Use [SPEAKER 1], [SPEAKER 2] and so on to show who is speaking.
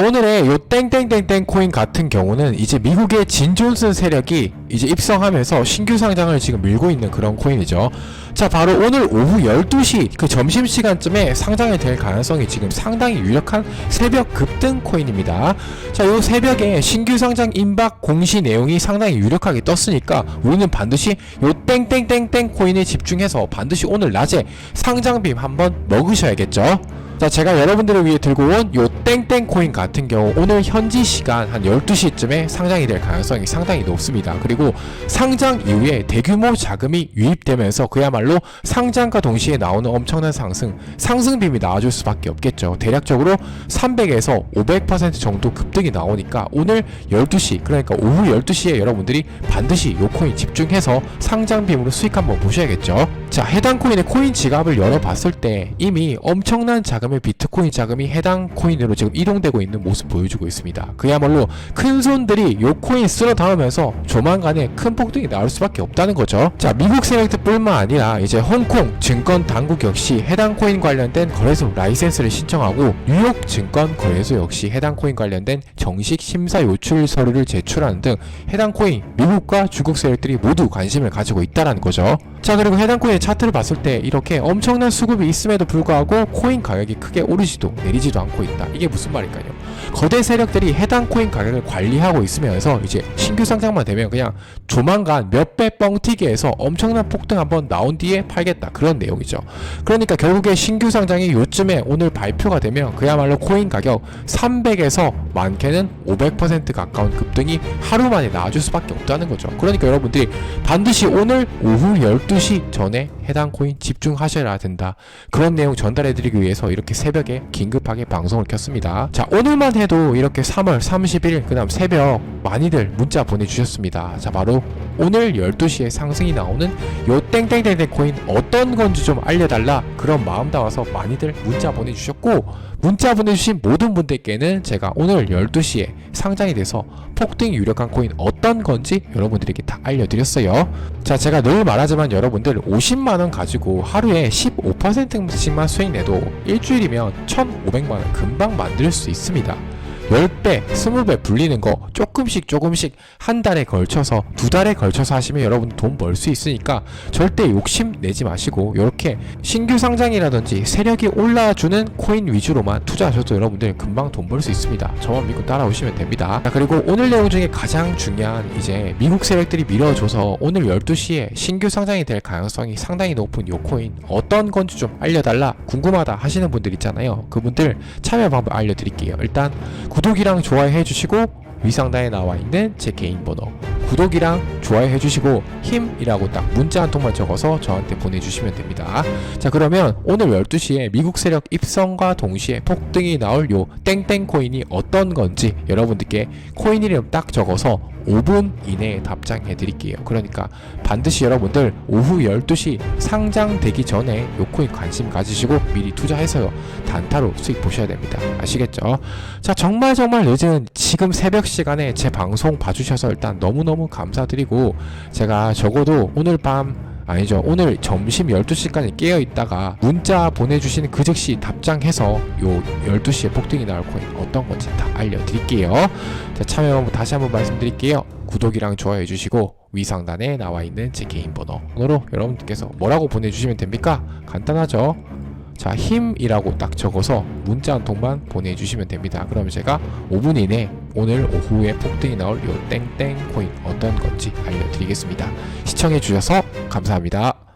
[SPEAKER 1] 오늘의 요 땡땡땡땡 코인 같은 경우는 이제 미국의 진 존슨 세력이 이제 입성하면서 신규 상장을 지금 밀고 있는 그런 코인이죠. 자, 바로 오늘 오후 12시 그 점심 시간쯤에 상장이 될 가능성이 지금 상당히 유력한 새벽 급등 코인입니다. 자, 요 새벽에 신규 상장 임박 공시 내용이 상당히 유력하게 떴으니까 우리는 반드시 요 땡땡땡땡 코인에 집중해서 반드시 오늘 낮에 상장빔 한번 먹으셔야겠죠. 자, 제가 여러분들을 위해 들고 온 요 땡땡 코인 같은 경우 오늘 현지 시간 한 12시쯤에 상장이 될 가능성이 상당히 높습니다. 그리고 상장 이후에 대규모 자금이 유입되면서 그야말로 상장과 동시에 나오는 엄청난 상승, 상승빔이 나와줄 수밖에 없겠죠. 대략적으로 300에서 500% 정도 급등이 나오니까 오늘 12시, 그러니까 오후 12시에 여러분들이 반드시 요 코인 집중해서 상장빔으로 수익 한번 보셔야겠죠. 자, 해당 코인의 코인 지갑을 열어봤을 때 이미 엄청난 자금의 비트코인 자금이 해당 코인으로 지금 이동되고 있는 모습 보여주고 있습니다. 그야말로 큰 손들이 요 코인 쓸어 담으면서 조만간에 큰 폭등이 나올 수밖에 없다는 거죠. 자, 미국 세력들뿐만 아니라 이제 홍콩 증권 당국 역시 해당 코인 관련된 거래소 라이센스를 신청하고 뉴욕 증권 거래소 역시 해당 코인 관련된 정식 심사 요출 서류를 제출하는 등 해당 코인 미국과 중국 세력들이 모두 관심을 가지고 있다라는 거죠. 자 그리고 해당 코인의 차트를 봤을 때 이렇게 엄청난 수급이 있음에도 불구하고 코인 가격이 크게 오르지도 내리지도 않고 있다. 이게 무슨 말일까요? 거대 세력들이 해당 코인 가격을 관리하고 있으면서 이제 신규 상장만 되면 그냥 조만간 몇 배 뻥튀기해서 엄청난 폭등 한번 나온 뒤에 팔겠다 그런 내용이죠. 그러니까 결국에 신규 상장이 요쯤에 오늘 발표가 되면 그야말로 코인 가격 300에서 많게는 500% 가까운 급등이 하루 만에 나와줄 수밖에 없다는 거죠. 그러니까 여러분들이 반드시 오늘 오후 12시 전에 해당 코인 집중하셔야 된다. 그런 내용 전달해드리기 위해서 이렇게 새벽에 긴급하게 방송을 켰습니다. 자, 오늘만 해도 이렇게 3월 31일, 그 다음 새벽 많이들 문자 보내주셨습니다. 자, 바로 오늘 12시에 상승이 나오는 요 땡땡땡땡 코인 어떤 건지 좀 알려달라. 그런 마음 담아서 많이들 문자 보내주셨고, 문자 보내주신 모든 분들께는 제가 오늘 12시에 상장이 돼서 폭등이 유력한 코인 어떤 건지 여러분들에게 다 알려드렸어요. 자, 제가 늘 말하지만 여러분들 50만원 가지고 하루에 15%씩만 수익 내도 일주일이면 1,500만원 금방 만들 수 있습니다. 10배, 20배 불리는 거 조금씩 조금씩 한 달에 걸쳐서 두 달에 걸쳐서 하시면 여러분 돈 벌 수 있으니까 절대 욕심 내지 마시고 이렇게 신규 상장이라든지 세력이 올라주는 코인 위주로만 투자하셔도 여러분들 금방 돈 벌 수 있습니다. 저만 믿고 따라오시면 됩니다. 자, 그리고 오늘 내용 중에 가장 중요한 이제 미국 세력들이 밀어줘서 오늘 12시에 신규 상장이 될 가능성이 상당히 높은 요 코인 어떤 건지 좀 알려달라 궁금하다 하시는 분들 있잖아요. 그분들 참여 방법 알려드릴게요. 일단 구독이랑 좋아요 해주시고 위상단에 나와 있는 제 개인 번호 구독이랑 좋아요 해주시고 힘이라고 딱 문자 한 통만 적어서 저한테 보내주시면 됩니다. 자 그러면 오늘 12시에 미국 세력 입성과 동시에 폭등이 나올 요 땡땡 코인이 어떤 건지 여러분들께 코인 이름 딱 적어서 5분 이내에 답장해 드릴게요. 그러니까 반드시 여러분들 오후 12시 상장되기 전에 요 코인 관심 가지시고 미리 투자해서요. 단타로 수익 보셔야 됩니다. 아시겠죠? 자, 정말 정말 늦은 지금 새벽 시간에 제 방송 봐주셔서 일단 너무너무 감사드리고 제가 적어도 오늘 밤 아니죠. 오늘 점심 12시까지 깨어 있다가 문자 보내주시는 그 즉시 답장해서 요 12시에 폭등이 나올 코인 어떤 건지 다 알려드릴게요. 자, 참여 다시 한번 말씀드릴게요. 구독이랑 좋아요 해주시고 위상단에 나와 있는 제 개인 번호로 여러분들께서 뭐라고 보내주시면 됩니까? 간단하죠. 자, 힘이라고 딱 적어서 문자 한 통만 보내주시면 됩니다. 그러면 제가 5분 이내 오늘 오후에 폭등이 나올 요 땡땡 코인 어떤 건지 알려드리겠습니다. 시청해주셔서 감사합니다.